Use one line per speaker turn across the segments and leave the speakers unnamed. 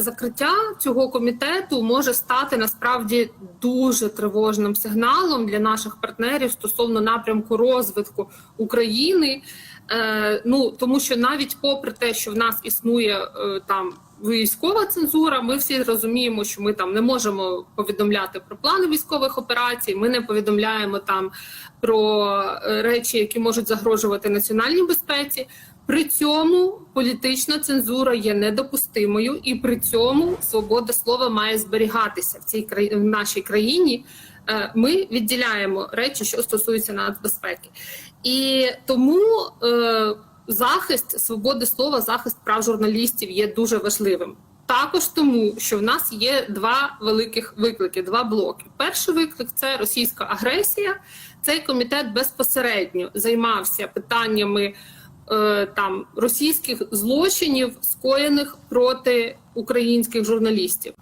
Закриття цього комітету може стати насправді дуже тривожним сигналом для наших партнерів стосовно напрямку розвитку України. Е, ну тому що навіть попри те, що в нас існує е, там військова цензура, ми всі розуміємо, що ми там не можемо повідомляти про плани військових операцій. Ми не повідомляємо там про е, речі, які можуть загрожувати національній безпеці. При цьому політична цензура є недопустимою, і при цьому свобода слова має зберігатися в цій краї... в нашій країні. Е, Ми відділяємо речі, що стосуються нацбезпеки, і тому е, захист свободи слова, захист прав журналістів є дуже важливим. Також тому, що в нас є два великих виклики, два блоки. Перший виклик це російська агресія. Цей комітет безпосередньо займався питаннями е, там російських злочинів, скоєних проти українських журналістів.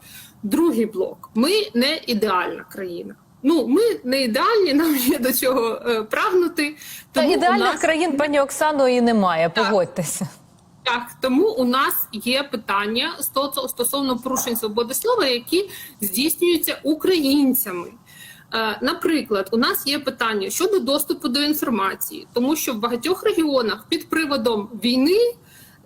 Другий блок: ми не ідеальна країна. Ну, ми не ідеальні, нам є до чого е, прагнути.
Та
Тому у
ідеальних
нас-
країн, пані Оксано, і немає.
Так.
Погодьтеся.
Так, тому у нас є питання сто- стосовно порушень свободи слова, які здійснюються українцями. Е, Наприклад, у нас є питання щодо доступу до інформації, тому що в багатьох регіонах під приводом війни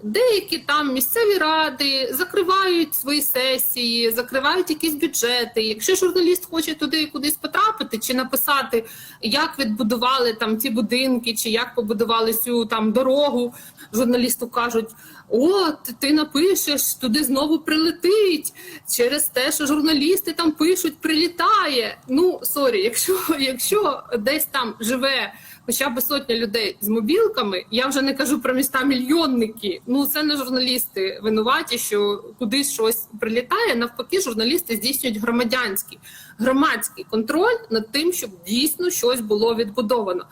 деякі там місцеві ради закривають свої сесії, закривають якісь бюджети. Якщо журналіст хоче туди кудись потрапити, чи написати, як відбудували там ці будинки, чи як побудували цю там дорогу, журналісту кажуть: от ти напишеш, туди знову прилетить через те, що журналісти там пишуть, прилітає. Ну сорі, якщо, якщо десь там живе хоча б сотня людей з мобілками, я вже не кажу про міста мільйонники. Ну це не журналісти винуваті, що кудись щось прилітає. Навпаки, журналісти здійснюють громадянський громадський контроль над тим, щоб дійсно щось було відбудовано.